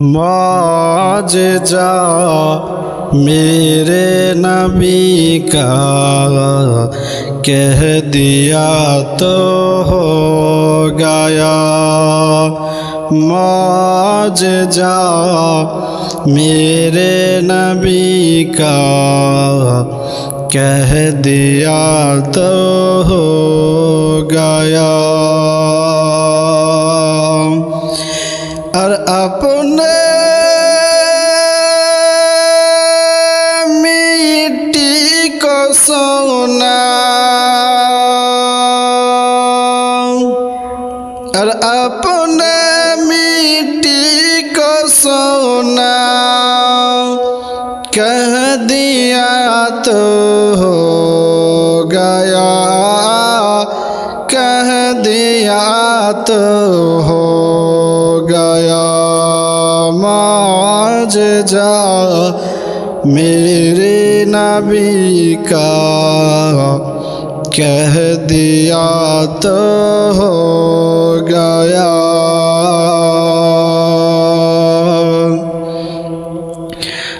معجزہ میرے نبی کا کہہ دیا تو ہو گیا۔ معجزہ میرے نبی کا کہہ دیا تو ہو گیا۔ اور اپنے کہہ دیا تو ہو گیا۔ کہہ دیا تو ہو گیا۔ معجزہ میرے نبی کا۔ کہہ دیا تو ہو گیا۔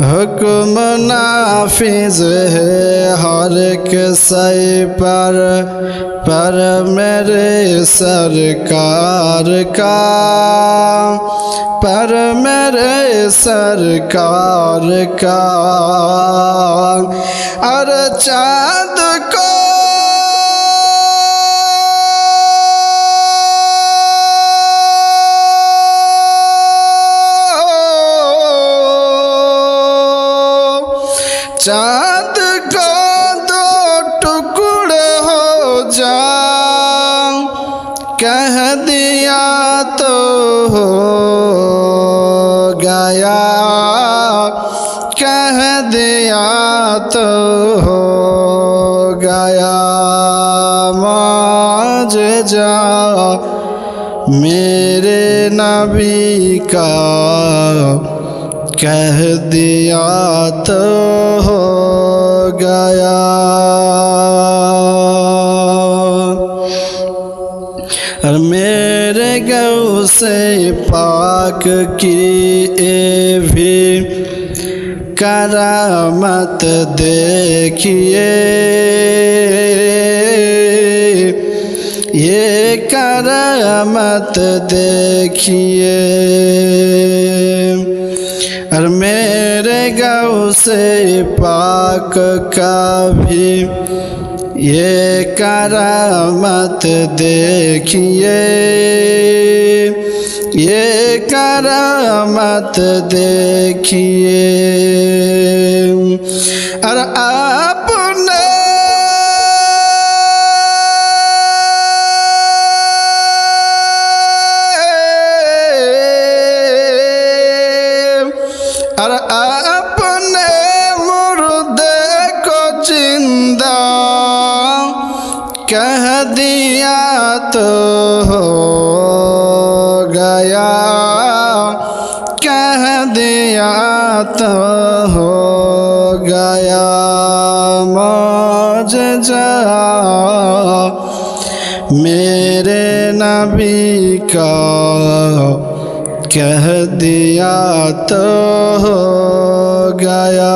حکم نافذ ہے ہر ایک سی پر پر میرے سرکار کا پر میرے سرکار کا اور چاند کو چاند کو دو ٹکڑے ہو جا کہہ دیا تو ہو گیا کہہ دیا تو ہو گیا معجزہ میرے نبی کا کہہ دیا تو ہو گیا۔ اور میرے گو سے پاک کی اے بھی کرامت دیکھیے۔ یہ کرامت دیکھیے۔ اور میرے گاؤں سے پاک کا بھی یہ کرامت دیکھیے یہ کرامت دیکھیے کہہ دیا تو ہو گیا۔ کہہ دیا تو ہو گیا۔ معجزہ میرے نبی کا کہہ دیا تو ہو گیا۔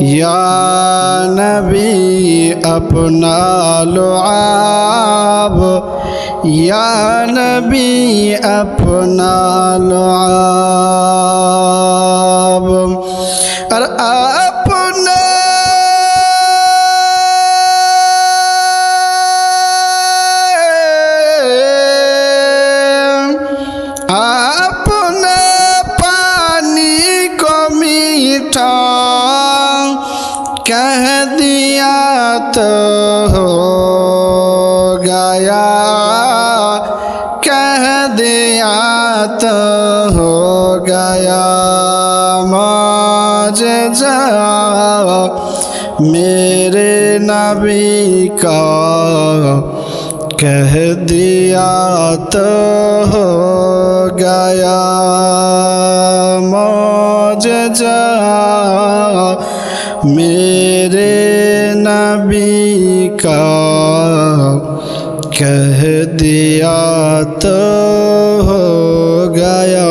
یا نبی اپنا لعاب یا نبی اپنا لعاب اور اپنے کہہ دیا تو ہو گیا۔ کہہ دیا تو ہو گیا۔ معجزہ میرے نبی کا کہہ دیا تو ہو گیا۔ معجزہ میرے نبی کا کہہ دیا تو ہو گیا